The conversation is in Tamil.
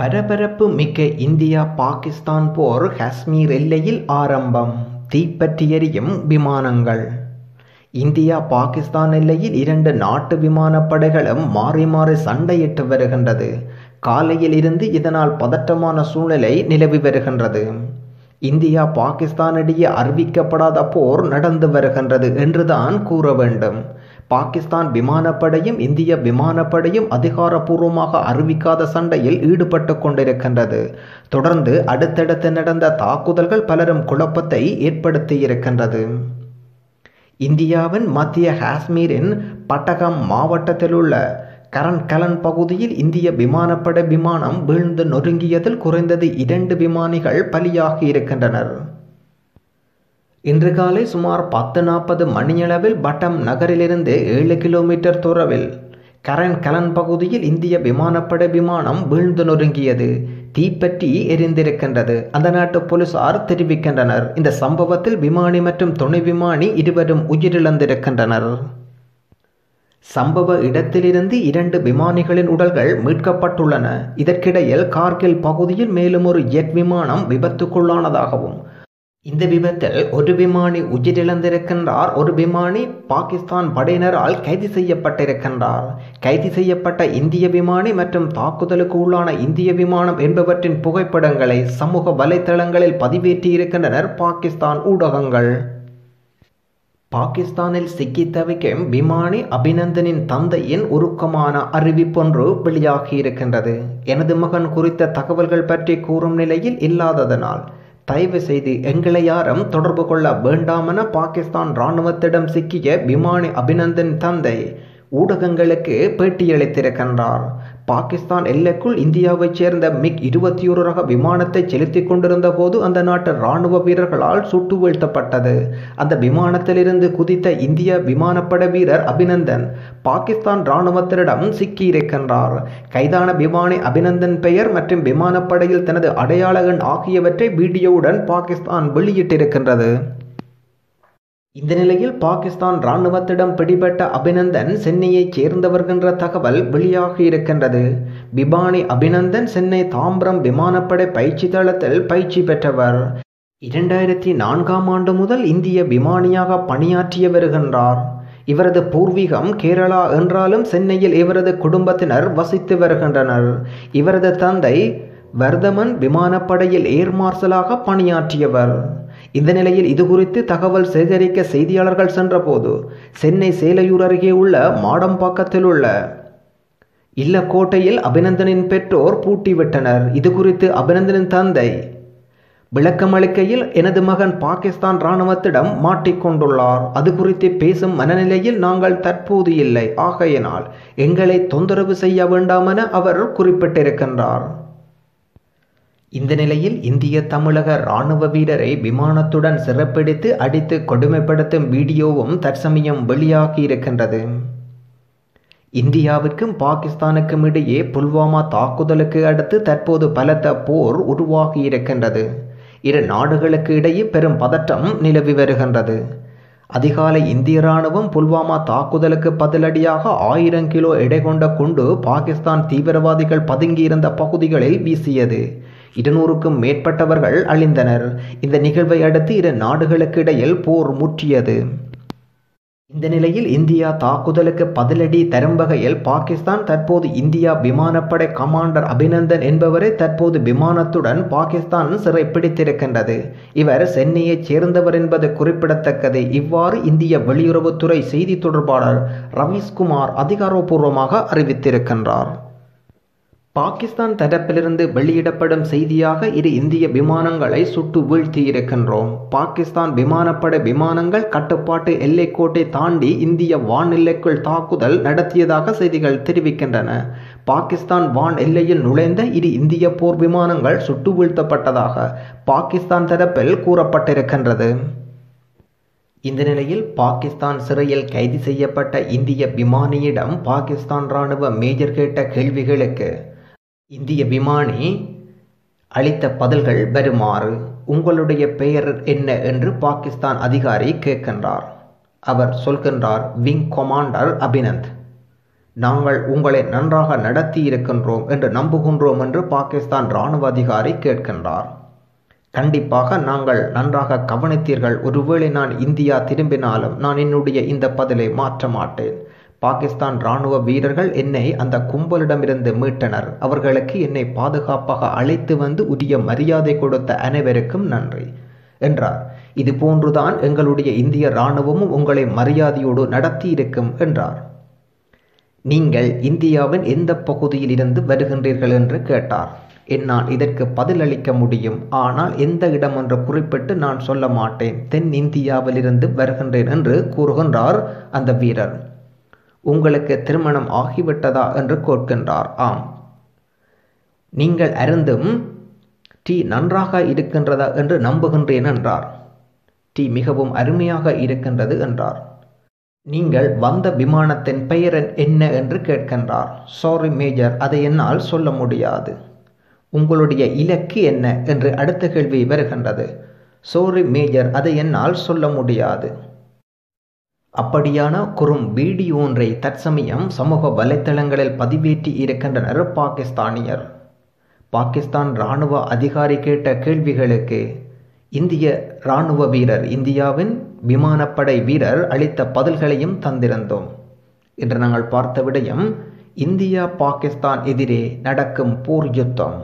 பரபரப்பு மிக்க இந்தியா பாகிஸ்தான் போர் காஷ்மீர் எல்லையில் ஆரம்பம். தீப்பற்றி எரியும் விமானங்கள். இந்தியா பாகிஸ்தான் எல்லையில் இரண்டு நாட்டு விமானப்படைகளும் மாறி மாறி சண்டையிட்டு வருகின்றது. காலையில் இருந்து இதனால் பதட்டமான சூழ்நிலை நிலவி வருகின்றது. இந்தியா பாகிஸ்தானிடையே அறிவிக்கப்படாத போர் நடந்து வருகின்றது என்றுதான் கூற வேண்டும். பாகிஸ்தான் விமானப்படையும் இந்திய விமானப்படையும் அதிகாரப்பூர்வமாக அறிவிக்காத சண்டையில் ஈடுபட்டு கொண்டிருக்கின்றது. தொடர்ந்து அடுத்தடுத்து நடந்த தாக்குதல்கள் பலரும் குழப்பத்தை ஏற்படுத்தி இருக்கின்றது இந்தியாவின் மத்திய காஷ்மீரின் பட்டகம் மாவட்டத்தில் உள்ள கரண் கலன் பகுதியில் இந்திய விமானப்படை விமானம் வீழ்ந்து நொறுங்கியதில் குறைந்தது இரண்டு விமானிகள் பலியாகி இருக்கின்றனர். இன்று காலை சுமார் பத்து நாற்பது மணியளவில் பட்டம் நகரிலிருந்து ஏழு கிலோமீட்டர் தொலைவில் கரண் கலன் பகுதியில் இந்திய விமானப்படை விமானம் வீழ்ந்து நொறுங்கியது. தீப்பற்றி எரிந்திருக்கின்றது. அந்த நாட்டு போலீசார் தெரிவிக்கின்றனர். இந்த சம்பவத்தில் விமானி மற்றும் துணை விமானி இருவரும் உயிரிழந்திருக்கின்றனர். சம்பவ இடத்திலிருந்து இரண்டு விமானிகளின் உடல்கள் மீட்கப்பட்டுள்ளன. இதற்கிடையில் கார்கில் பகுதியில் மேலும் ஒரு ஜெட் விமானம் விபத்துக்குள்ளானதாகவும் இந்த விபத்தில் ஒரு விமானி உயிரிழந்திருக்கின்றார் ஒரு விமானி பாகிஸ்தான் படையினரால் கைது செய்யப்பட்டிருக்கின்றார். கைது செய்யப்பட்ட இந்திய விமானி மற்றும் தாக்குதலுக்கு உள்ளான இந்திய விமானம் என்பவற்றின் புகைப்படங்களை சமூக வலைத்தளங்களில் பதிவேற்றி இருக்கின்றனர் பாகிஸ்தான் ஊடகங்கள். பாகிஸ்தானில் சிக்கி தவிக்கும் விமானி அபிநந்தனின் தந்தையின் உருக்கமான அறிவிப்பொன்று வெளியாகி இருக்கின்றது எனது மகன் குறித்த தகவல்கள் பற்றி கூறும் நிலையில் இல்லாததனால் தயவு செய்து எங்களை யாரும் தொடர்பு கொள்ள வேண்டாமென பாகிஸ்தான் இராணுவத்திடம் சிக்கிய விமானி அபிநந்தன் தந்தை ஊடகங்களுக்கு பேட்டியளித்திருக்கின்றார். பாகிஸ்தான் எல்லைக்குள் இந்தியாவைச் சேர்ந்த மிக் இருபத்தி ஒரு ரக விமானத்தை செலுத்திக் கொண்டிருந்த போது அந்த நாட்டு ராணுவ வீரர்களால் சுட்டு வீழ்த்தப்பட்டது. அந்த விமானத்திலிருந்து குதித்த இந்திய விமானப்படை வீரர் அபிநந்தன் பாகிஸ்தான் இராணுவத்தினரிடம் சிக்கியிருக்கின்றார். கைதான விமானி அபிநந்தன் பெயர் மற்றும் விமானப்படையில் தனது அடையாள எண் ஆகியவற்றை வீடியோவுடன் பாகிஸ்தான் வெளியிட்டிருக்கின்றது. இந்த நிலையில் பாகிஸ்தான் இராணுவத்திடம் பிடிபட்ட அபிநந்தன் சென்னையைச் சேர்ந்தவர்கின்ற தகவல் வெளியாகியிருக்கின்றது இருக்கின்றது. அபிநந்தன் சென்னை தாம்பரம் விமானப்படை பயிற்சி தளத்தில் பயிற்சி பெற்றவர். இரண்டாயிரத்தி நான்காம் ஆண்டு முதல் இந்திய விமானியாக பணியாற்றி வருகின்றார். இவரது பூர்வீகம் கேரளா என்றாலும் சென்னையில் இவரது குடும்பத்தினர் வசித்து வருகின்றனர். இவரது தந்தை வர்தமன் விமானப்படையில் ஏர் மார்ஷலாக பணியாற்றியவர். இந்த நிலையில் இது குறித்து தகவல் சேகரிக்க செய்தியாளர்கள் சென்றபோது சென்னை சேலையூர் அருகே உள்ள மாடம்பாக்கத்தில் உள்ள இல்லக்கோட்டையில் அபிநந்தனின் பெற்றோர் பூட்டிவிட்டனர் இது குறித்து அபிநந்தனின் தந்தை விளக்கமளிக்கையில் எனது மகன் பாகிஸ்தான் இராணுவத்திடம் மாட்டிக்கொண்டுள்ளார் அது குறித்து பேசும் மனநிலையில் நாங்கள் தற்போது இல்லை. ஆகையினால் எங்களை தொந்தரவு செய்ய வேண்டாமென அவர் குறிப்பிட்டிருக்கின்றார். இந்த நிலையில் இந்திய தமிழக இராணுவ வீரரை விமானத்துடன் சிறப்பிடித்து அடித்து கொடுமைப்படுத்தும் வீடியோவும் தற்சமயம் வெளியாகி இருக்கின்றது. இந்தியாவிற்கும் பாகிஸ்தானுக்கும் இடையே புல்வாமா தாக்குதலுக்கு அடுத்து தற்போது பலத்த போர் உருவாகி இருக்கின்றது. இரு நாடுகளுக்கு இடையே பெரும் பதட்டம் நிலவி வருகின்றது. அதிகாலை இந்திய ராணுவம் புல்வாமா தாக்குதலுக்கு பதிலடியாக ஆயிரம் கிலோ எடை கொண்ட குண்டு பாகிஸ்தான் தீவிரவாதிகள் பதுங்கியிருந்த பகுதிகளில் வீசியது. இருநூறுக்கும் மேற்பட்டவர்கள் அழிந்தனர். இந்த நிகழ்வை அடுத்து இரு நாடுகளுக்கு இடையில் போர் முற்றியது. இந்த நிலையில் இந்தியா தாக்குதலுக்கு பதிலடி தரும் வகையில் பாகிஸ்தான் தற்போது இந்தியா விமானப்படை கமாண்டர் அபிநந்தன் என்பவரை தற்போது விமானத்துடன் பாகிஸ்தான் சிறை பிடித்திருக்கின்றது. இவர் சென்னையைச் சேர்ந்தவர் என்பது குறிப்பிடத்தக்கது. இவ்வாறு இந்திய வெளியுறவுத்துறை செய்தி தொடர்பாளர் ரவீஷ்குமார் அதிகாரப்பூர்வமாக அறிவித்திருக்கின்றார். பாகிஸ்தான் தரப்பிலிருந்து வெளியிடப்படும் செய்தியாக இரு இந்திய விமானங்களை சுட்டு வீழ்த்தியிருக்கின்றோம். பாகிஸ்தான் விமானப்படை விமானங்கள் கட்டுப்பாட்டு எல்லைக்கோட்டை தாண்டி இந்திய வான் எல்லைக்குள் தாக்குதல் நடத்தியதாக செய்திகள் தெரிவிக்கின்றன. பாகிஸ்தான் வான் எல்லையில் நுழைந்த இரு இந்திய போர் விமானங்கள் சுட்டு வீழ்த்தப்பட்டதாக பாகிஸ்தான் தரப்பில் கூறப்பட்டிருக்கின்றது. இந்த நிலையில் பாகிஸ்தான் சிறையில் கைது செய்யப்பட்ட இந்திய விமானியிடம் பாகிஸ்தான் ராணுவ மேஜர் கேட்ட கேள்விகளுக்கு இந்திய விமானி அளித்த பதில்கள் வருமாறு உங்களுடைய பெயர் என்ன என்று பாகிஸ்தான் அதிகாரி கேட்கின்றார். அவர் சொல்கின்றார் விங் கொமாண்டர் அபினந்த் நாங்கள் உங்களை நன்றாக நடத்தி இருக்கின்றோம் என்று நம்புகின்றோம் என்று பாகிஸ்தான் இராணுவ அதிகாரி கேட்கின்றார். கண்டிப்பாக நாங்கள் நன்றாக கவனித்தீர்கள். ஒருவேளை நான் இந்தியா திரும்பினாலும் நான் என்னுடைய இந்த பதிலை மாற்ற மாட்டேன். பாகிஸ்தான் ராணுவ வீரர்கள் என்னை அந்த கும்பலிடமிருந்து மீட்டனர். அவர்களுக்கு என்னை பாதுகாப்பாக அழைத்து வந்து உரிய மரியாதை கொடுத்த அனைவருக்கும் நன்றி என்றார். இது போன்றுதான் எங்களுடைய இந்திய இராணுவமும் உங்களை மரியாதையோடு நடத்தி இருக்கும் என்றார். நீங்கள் இந்தியாவின் எந்த பகுதியில் இருந்து வருகின்றீர்கள் என்று கேட்டார். என்னால் இதற்கு பதிலளிக்க முடியும். ஆனால் எந்த இடம் என்று குறிப்பிட்டு நான் சொல்ல மாட்டேன். தென் இந்தியாவிலிருந்து வருகின்றேன் என்று கூறுகின்றார் அந்த வீரர். உங்களுக்கு திருமணம் ஆகிவிட்டதா என்று கேட்கின்றார். ஆம். நீங்கள் அருந்தும் டீ நன்றாக இருக்கின்றதா என்று நம்புகின்றேன் என்றார். டீ மிகவும் அருமையாக இருக்கின்றது என்றார். நீங்கள் வந்த விமானத்தின் பெயர் என்ன என்று கேட்கின்றார். சாரி மேஜர் அதை என்னால் சொல்ல முடியாது. உங்களுடைய இலக்கு என்ன? என்று அடுத்த கேள்வி வருகின்றது. சோரி மேஜர் அதை என்னால் சொல்ல முடியாது. அப்படியான குறும் வீடியோ ஒன்றை தற்சமயம் சமூக வலைத்தளங்களில் பதிவேற்றி இருக்கின்றனர் பாகிஸ்தானியர். பாகிஸ்தான் இராணுவ அதிகாரி கேட்ட கேள்விகளுக்கு இந்திய இராணுவ வீரர் இந்தியாவின் விமானப்படை வீரர் அளித்த பதில்களையும் தந்திருந்தோம். இன்று நாங்கள் பார்த்த விடயம் இந்தியா பாகிஸ்தான் எதிரே நடக்கும் போர் யுத்தம்.